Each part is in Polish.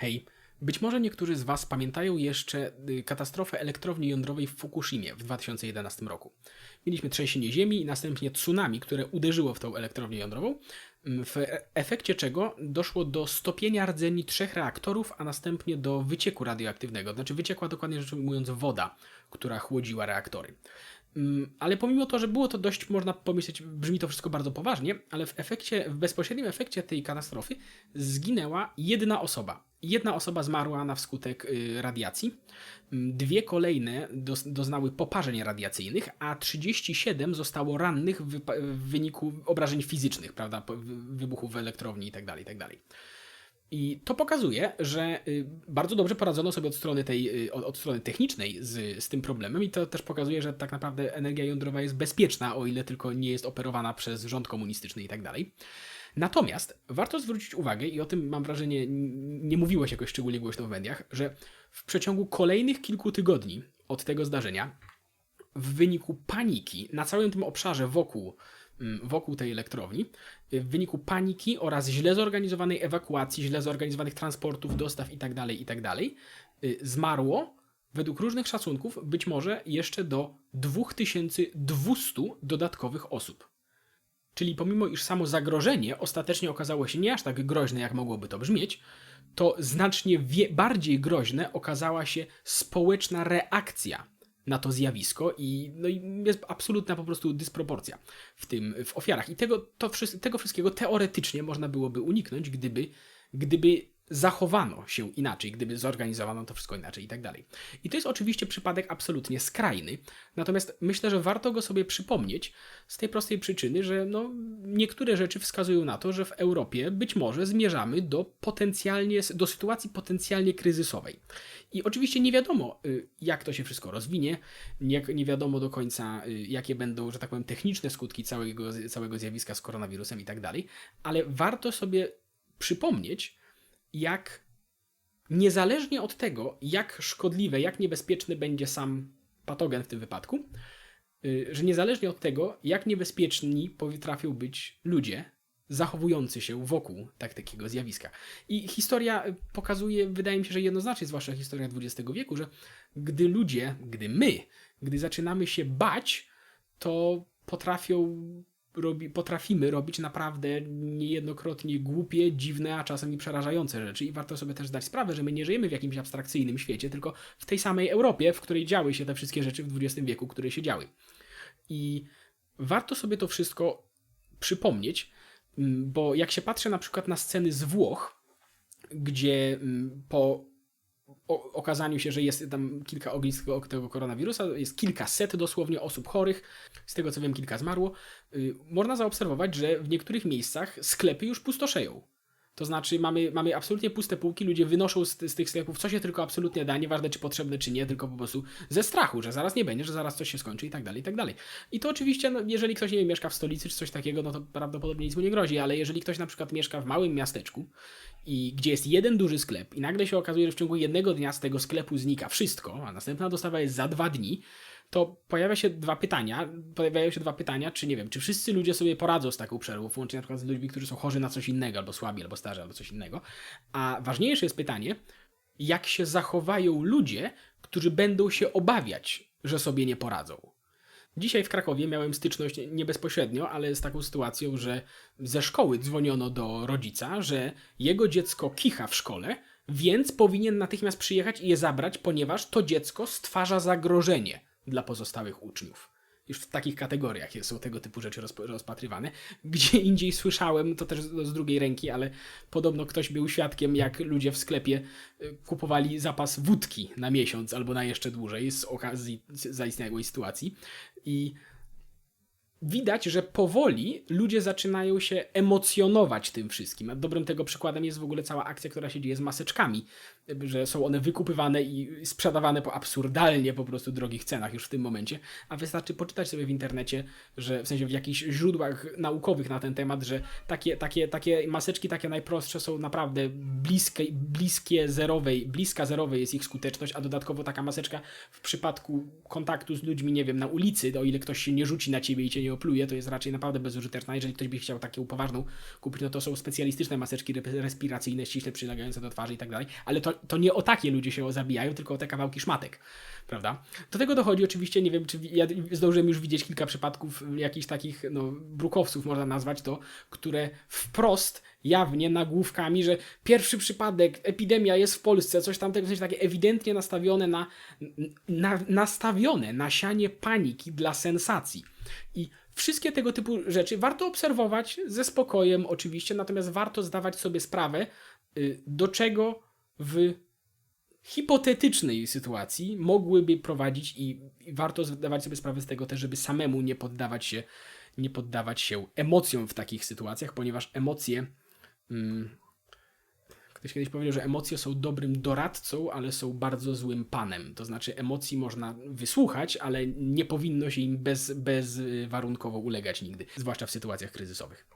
Hej, być może niektórzy z Was pamiętają jeszcze y, katastrofę elektrowni jądrowej w Fukushimie w 2011 roku. Mieliśmy trzęsienie ziemi i następnie tsunami, które uderzyło w tą elektrownię jądrową, m, w e- efekcie czego doszło do stopienia rdzeni trzech reaktorów, a następnie do wycieku radioaktywnego. Znaczy wyciekła dokładnie rzecz ujmując woda, która chłodziła reaktory. Mm, Ale pomimo to, że było to dość, można pomyśleć, brzmi to wszystko bardzo poważnie, ale w efekcie, w bezpośrednim efekcie tej katastrofy zginęła jedna osoba. Jedna osoba zmarła na wskutek y, radiacji, Mm, dwie kolejne doznały poparzeń radiacyjnych, a 37 zostało rannych w, wyniku obrażeń fizycznych, prawda, wybuchów w elektrowni itd. itd. I to pokazuje, że y, bardzo dobrze poradzono sobie od strony tej, y, od, strony technicznej z, z tym problemem i to też pokazuje, że tak naprawdę energia jądrowa jest bezpieczna, o ile tylko nie jest operowana przez rząd komunistyczny i tak dalej. Natomiast warto zwrócić uwagę, i o tym mam wrażenie nie mówiłeś jakoś szczególnie głośno w mediach, że w przeciągu kolejnych kilku tygodni od tego zdarzenia w wyniku paniki na całym tym obszarze wokół, wokół tej elektrowni, w wyniku paniki oraz źle zorganizowanej ewakuacji, źle zorganizowanych transportów, dostaw itd., itd., y, zmarło według różnych szacunków być może jeszcze do 2200 dodatkowych osób. Czyli pomimo iż samo zagrożenie ostatecznie okazało się nie aż tak groźne, jak mogłoby to brzmieć, to znacznie bardziej groźne okazała się społeczna reakcja na to zjawisko i, no i jest absolutna po prostu dysproporcja w tym, w ofiarach. I tego, to, tego wszystkiego teoretycznie można byłoby uniknąć, gdyby, gdyby zachowano się inaczej, gdyby zorganizowano to wszystko inaczej i tak dalej. I to jest oczywiście przypadek absolutnie skrajny, natomiast myślę, że warto go sobie przypomnieć z tej prostej przyczyny, że no, niektóre rzeczy wskazują na to, że w Europie być może zmierzamy do potencjalnie, do sytuacji potencjalnie kryzysowej. I oczywiście nie wiadomo, y, jak to się wszystko rozwinie, nie, nie wiadomo do końca, y, jakie będą, że tak powiem, techniczne skutki całego, całego zjawiska z koronawirusem i tak dalej, ale warto sobie przypomnieć, jak niezależnie od tego, jak szkodliwe, jak niebezpieczny będzie sam patogen w tym wypadku, y, że niezależnie od tego, jak niebezpieczni potrafią być ludzie zachowujący się wokół tak takiego zjawiska. I historia pokazuje, wydaje mi się, że jednoznacznie, zwłaszcza historia XX wieku, że gdy ludzie, gdy my, gdy zaczynamy się bać, to potrafią robi, potrafimy robić naprawdę niejednokrotnie głupie, dziwne, a czasem i przerażające rzeczy. I warto sobie też zdać sprawę, że my nie żyjemy w jakimś abstrakcyjnym świecie, tylko w tej samej Europie, w której działy się te wszystkie rzeczy w XX wieku, które się działy. I warto sobie to wszystko przypomnieć, mm, bo jak się patrzy na przykład na sceny z Włoch, gdzie mm, po okazaniu się, że jest tam kilka ognisk tego- tego koronawirusa, jest kilkaset dosłownie osób chorych, z tego co wiem kilka zmarło, y, można zaobserwować, że w niektórych miejscach sklepy już pustoszeją. To znaczy mamy, mamy absolutnie puste półki, ludzie wynoszą z, z tych sklepów co się tylko absolutnie da, nieważne czy potrzebne czy nie, tylko po prostu ze strachu, że zaraz nie będzie, że zaraz coś się skończy i tak dalej, i tak dalej. I to oczywiście, no, jeżeli ktoś nie wiem, mieszka w stolicy czy coś takiego, no to prawdopodobnie nic mu nie grozi, ale jeżeli ktoś na przykład mieszka w małym miasteczku i gdzie jest jeden duży sklep i nagle się okazuje, że w ciągu jednego dnia z tego sklepu znika wszystko, a następna dostawa jest za dwa dni, to pojawia się dwa pytania, pojawiają się dwa pytania, czy nie wiem, czy wszyscy ludzie sobie poradzą z taką przerwą, włącznie na przykład z ludźmi, którzy są chorzy na coś innego, albo słabi, albo starzy, albo coś innego. A ważniejsze jest pytanie, jak się zachowają ludzie, którzy będą się obawiać, że sobie nie poradzą. Dzisiaj w Krakowie miałem styczność nie bezpośrednio, ale z taką sytuacją, że ze szkoły dzwoniono do rodzica, że jego dziecko kicha w szkole, więc powinien natychmiast przyjechać i je zabrać, ponieważ to dziecko stwarza zagrożenie dla pozostałych uczniów. Już w takich kategoriach są tego typu rzeczy rozp- rozpatrywane. Gdzie indziej słyszałem, to też z z drugiej ręki, ale podobno ktoś był świadkiem, jak ludzie w sklepie y, kupowali zapas wódki na miesiąc albo na jeszcze dłużej z okazji zaistniałej sytuacji. I widać, że powoli ludzie zaczynają się emocjonować tym wszystkim. Dobrym tego przykładem jest w ogóle cała akcja, która się dzieje z maseczkami, że są one wykupywane i sprzedawane po absurdalnie po prostu drogich cenach już w tym momencie, a wystarczy poczytać sobie w internecie, że w sensie w jakichś źródłach naukowych na ten temat, że takie, takie, takie maseczki, takie najprostsze są naprawdę bliskie, bliskie zerowej, bliska zerowej jest ich skuteczność, a dodatkowo taka maseczka w przypadku kontaktu z ludźmi, nie wiem, na ulicy, o ile ktoś się nie rzuci na ciebie i cię nie opluje, to jest raczej naprawdę bezużyteczna. Jeżeli ktoś by chciał taką poważną kupić, no to są specjalistyczne maseczki re- respiracyjne, ściśle przylegające do twarzy i tak dalej, ale to, to nie o takie ludzie się zabijają, tylko o te kawałki szmatek, prawda? Do tego dochodzi oczywiście, nie wiem, czy ja zdążyłem już widzieć kilka przypadków jakichś takich, no, brukowców można nazwać to, które wprost jawnie nagłówkami, że pierwszy przypadek, epidemia jest w Polsce, coś tam, w sensie takie ewidentnie nastawione na, na, nastawione na sianie paniki dla sensacji. I wszystkie tego typu rzeczy warto obserwować ze spokojem oczywiście, natomiast warto zdawać sobie sprawę, y, do czego w hipotetycznej sytuacji mogłyby prowadzić i, i warto zdawać sobie sprawę z tego też, żeby samemu nie poddawać się, nie poddawać się emocjom w takich sytuacjach, ponieważ emocje mm, Ktoś kiedyś powiedział, że emocje są dobrym doradcą, ale są bardzo złym panem. To znaczy, emocji można wysłuchać, ale nie powinno się im bez, bezwarunkowo ulegać nigdy, zwłaszcza w sytuacjach kryzysowych.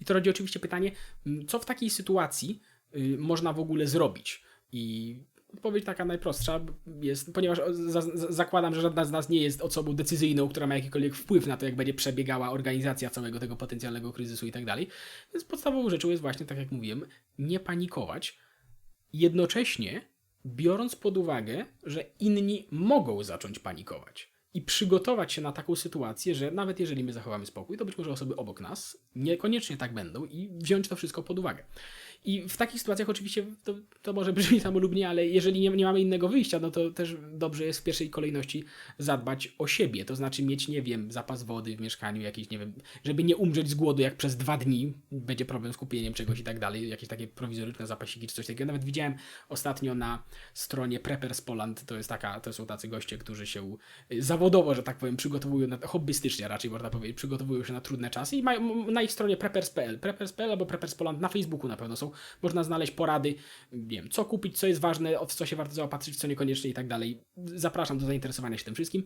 I to rodzi oczywiście pytanie, m, co w takiej sytuacji y, można w ogóle zrobić? I odpowiedź taka najprostsza jest, ponieważ za, za, zakładam, że żadna z nas nie jest osobą decyzyjną, która ma jakikolwiek wpływ na to, jak będzie przebiegała organizacja całego tego potencjalnego kryzysu i tak dalej. Więc podstawową rzeczą jest właśnie, tak jak mówiłem, nie panikować, jednocześnie biorąc pod uwagę, że inni mogą zacząć panikować. I przygotować się na taką sytuację, że nawet jeżeli my zachowamy spokój, to być może osoby obok nas niekoniecznie tak będą i wziąć to wszystko pod uwagę. I w takich sytuacjach oczywiście to, to może brzmi samolubnie, ale jeżeli nie, nie mamy innego wyjścia, no to też dobrze jest w pierwszej kolejności zadbać o siebie. To znaczy mieć, nie wiem, zapas wody w mieszkaniu, jakiś, nie wiem, żeby nie umrzeć z głodu, jak przez dwa dni będzie problem z kupieniem czegoś i tak dalej, jakieś takie prowizoryczne zapasiki czy coś takiego. Nawet widziałem ostatnio na stronie Preppers Poland, to jest taka, to są tacy goście, którzy się y, zawodowo, że tak powiem, przygotowują, na, hobbystycznie raczej można powiedzieć, przygotowują się na trudne czasy i mają na ich stronie preppers.pl, preppers.pl albo Preppers Poland na Facebooku na pewno są można znaleźć porady, nie wiem, co kupić, co jest ważne, w co się warto zaopatrzyć, co niekoniecznie i tak dalej. Zapraszam do zainteresowania się tym wszystkim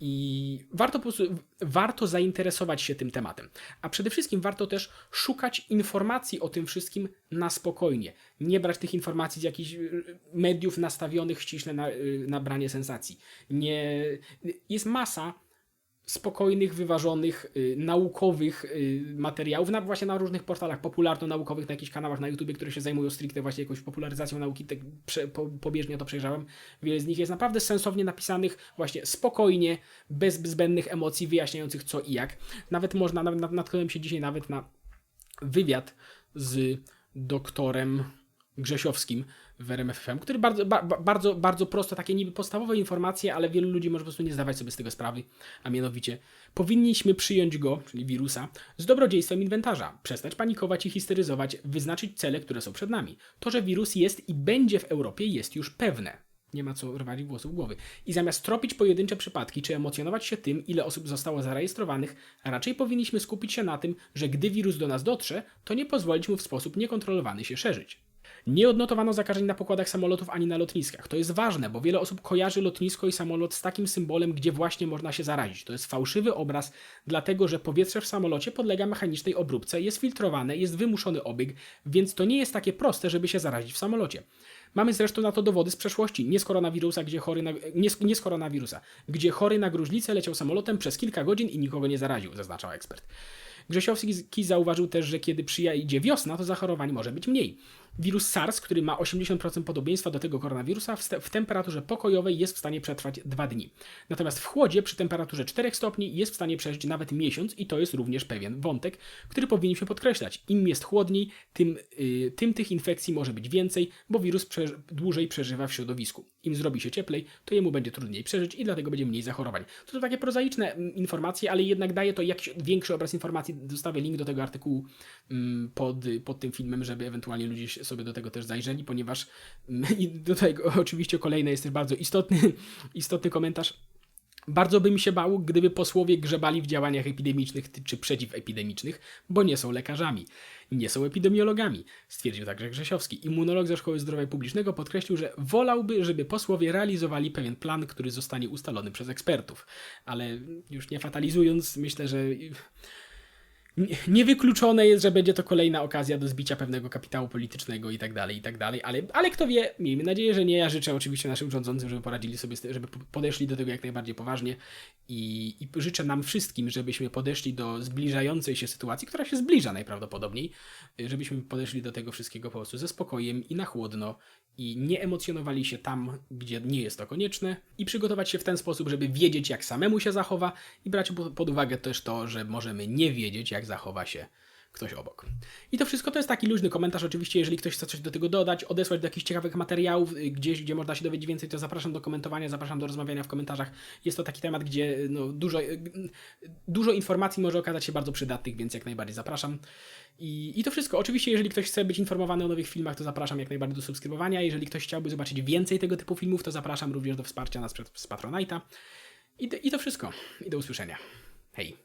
i warto po prostu, warto zainteresować się tym tematem. A przede wszystkim warto też szukać informacji o tym wszystkim na spokojnie. Nie brać tych informacji z jakichś y, mediów nastawionych ściśle na, y, na branie sensacji. Nie, jest masa spokojnych, wyważonych, y, naukowych y, materiałów, na, właśnie na różnych portalach popularno-naukowych, na jakichś kanałach na YouTube, które się zajmują stricte właśnie jakąś popularyzacją nauki, tak prze, po, pobieżnie to przejrzałem. Wiele z nich jest naprawdę sensownie napisanych, właśnie spokojnie, bez zbędnych emocji, wyjaśniających co i jak. Nawet można, nawet natknąłem się dzisiaj nawet na wywiad z doktorem Grzesiowskim w RMFFM, który bardzo, ba, bardzo, bardzo prosto, takie niby podstawowe informacje, ale wielu ludzi może po prostu nie zdawać sobie z tego sprawy, a mianowicie powinniśmy przyjąć go, czyli wirusa, z dobrodziejstwem inwentarza, przestać panikować i histeryzować, wyznaczyć cele, które są przed nami. To, że wirus jest i będzie w Europie jest już pewne. Nie ma co rwać włosów głowy. I zamiast tropić pojedyncze przypadki, czy emocjonować się tym, ile osób zostało zarejestrowanych, raczej powinniśmy skupić się na tym, że gdy wirus do nas dotrze, to nie pozwolić mu w sposób niekontrolowany się szerzyć. Nie odnotowano zakażeń na pokładach samolotów ani na lotniskach. To jest ważne, bo wiele osób kojarzy lotnisko i samolot z takim symbolem, gdzie właśnie można się zarazić. To jest fałszywy obraz, dlatego że powietrze w samolocie podlega mechanicznej obróbce, jest filtrowane, jest wymuszony obieg, więc to nie jest takie proste, żeby się zarazić w samolocie. Mamy zresztą na to dowody z przeszłości. Nie z koronawirusa, gdzie chory na, nie, nie z koronawirusa, gdzie chory na gruźlicę leciał samolotem przez kilka godzin i nikogo nie zaraził, zaznaczał ekspert. Grzesiowski zauważył też, że kiedy przyjdzie wiosna, to zachorowań może być mniej. Wirus SARS, który ma 80% podobieństwa do tego koronawirusa, w, temperaturze pokojowej jest w stanie przetrwać 2 dni. Natomiast w chłodzie przy temperaturze 4 stopni jest w stanie przeżyć nawet miesiąc i to jest również pewien wątek, który powinniśmy podkreślać. Im jest chłodniej, tym, yy, tym tych infekcji może być więcej, bo wirus dłużej przeżywa w środowisku. Im zrobi się cieplej, to jemu będzie trudniej przeżyć i dlatego będzie mniej zachorowań. To są takie prozaiczne mm, informacje, ale jednak daje to jakiś większy obraz informacji. Dostawię link do tego artykułu mm, pod, pod tym filmem, żeby ewentualnie ludzie sobie do tego też zajrzeli, ponieważ mm, do tego oczywiście kolejny jest też bardzo istotny, istotny komentarz. Bardzo bym się bał, gdyby posłowie grzebali w działaniach epidemicznych czy przeciwepidemicznych, bo nie są lekarzami, nie są epidemiologami, stwierdził także Grzesiowski. Immunolog ze Szkoły Zdrowia Publicznego podkreślił, że wolałby, żeby posłowie realizowali pewien plan, który zostanie ustalony przez ekspertów. Ale już nie fatalizując, myślę, że Niewykluczone jest, że będzie to kolejna okazja do zbicia pewnego kapitału politycznego i tak dalej, i tak dalej, ale, ale kto wie, miejmy nadzieję, że nie. Ja życzę oczywiście naszym rządzącym, żeby poradzili sobie, żeby podeszli do tego jak najbardziej poważnie i, i życzę nam wszystkim, żebyśmy podeszli do zbliżającej się sytuacji, która się zbliża najprawdopodobniej, żebyśmy podeszli do tego wszystkiego po prostu ze spokojem i na chłodno i nie emocjonowali się tam, gdzie nie jest to konieczne i przygotować się w ten sposób, żeby wiedzieć, jak samemu się zachowa i brać po- pod uwagę też to, że możemy nie wiedzieć, jak zachowa się ktoś obok. I to wszystko to jest taki luźny komentarz. Oczywiście, jeżeli ktoś chce coś do tego dodać, odesłać do jakichś ciekawych materiałów, y, gdzieś, gdzie można się dowiedzieć więcej, to zapraszam do komentowania, zapraszam do rozmawiania w komentarzach. Jest to taki temat, gdzie no, dużo, y, dużo informacji może okazać się bardzo przydatnych, więc jak najbardziej zapraszam. I, I to wszystko. Oczywiście, jeżeli ktoś chce być informowany o nowych filmach, to zapraszam jak najbardziej do subskrybowania. Jeżeli ktoś chciałby zobaczyć więcej tego typu filmów, to zapraszam również do wsparcia nas z Patronite'a. I, I to wszystko. I do usłyszenia. Hej.